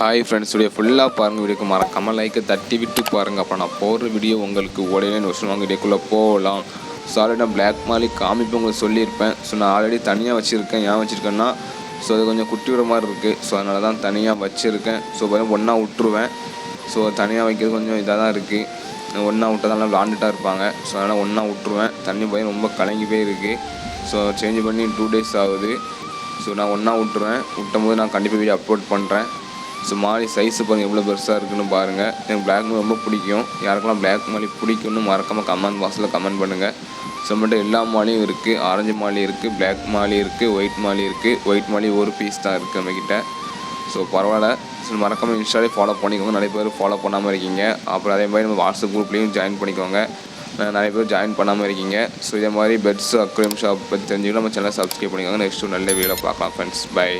Hi friends ஃபுல்லாக பாருங்கள் வீடியோக்கு மறக்காமல் லைக்கை தட்டி விட்டு பாருங்கள் அப்போ நான் போடுற வீடியோ உங்களுக்கு உடனே வருஷம் வாங்க வீடியோக்குள்ளே போகலாம் ஸோ ஆல்ரெடி நான் பிளாக் மாலி காமிப்பு உங்களுக்கு சொல்லியிருப்பேன். ஸோ நான் ஆல்ரெடி தனியாக வச்சுருக்கேன். ஏன் வச்சுருக்கேன்னா ஸோ அது கொஞ்சம் குட்டி விட மாதிரி இருக்குது ஸோ அதனால தான் தனியாக வச்சுருக்கேன். ஸோ பார்த்தா ஒன்றா விட்டுருவேன். ஸோ தனியாக வைக்கிறது கொஞ்சம் இதாக தான் இருக்குது ஒன்றா விட்டதால விளாண்டுட்டா இருப்பாங்க. ஸோ அதனால் ஒன்றா விட்ருவேன் தண்ணி பயம் ரொம்ப கலங்கி போய் இருக்குது ஸோ சேஞ்ச் பண்ணி டூ டேஸ் ஆகுது. ஸோ நான் ஒன்றா விட்ருவேன் விட்டும் போது நான் கண்டிப்பாக வீடியோ அப்லோட் பண்ணுறேன் ஸோ மாலி சைஸு பாருங்கள் எவ்வளோ பெருசாக இருக்குன்னு பாருங்கள் எனக்கு பிளாக் மாலி ரொம்ப பிடிக்கும். யாருக்கெல்லாம் பிளாக் மாலி பிடிக்கும்னு மறக்காமல் கமெண்ட் பாக்ஸில் கமெண்ட் பண்ணுங்கள் ஸோ மட்டும் எல்லா மாலையும் இருக்குது ஆரஞ்சு மாலி இருக்குது பிளாக் மாலி இருக்குது ஒயிட் மாலி இருக்குது ஒயிட் மாலி ஒரு பீஸ் தான் இருக்குது நம்மக்கிட்ட ஸோ பரவாயில்ல. ஸோ மறக்காமல் இன்ஸ்டாலே ஃபாலோ பண்ணிக்கோங்க. நிறைய பேர் ஃபாலோ பண்ணாமல் இருக்கீங்க. அப்புறம் அதே மாதிரி நம்ம வாட்ஸ்அப் குரூப்லேயும் ஜாயின் பண்ணிக்கோங்க. நிறைய பேர் ஜாயின் பண்ணாமல் இருக்கீங்க. ஸோ இதே மாதிரி பெட்ஸ் அக்ரீம் ஷாப் பற்றி தெரிஞ்சுக்கலாம் நம்ம சேனலை சப்ஸ்கிரைப் பண்ணிக்கோங்க. நெக்ஸ்ட் நல்ல வீடியோ பார்க்கலாம் ஃப்ரெண்ட்ஸ் பை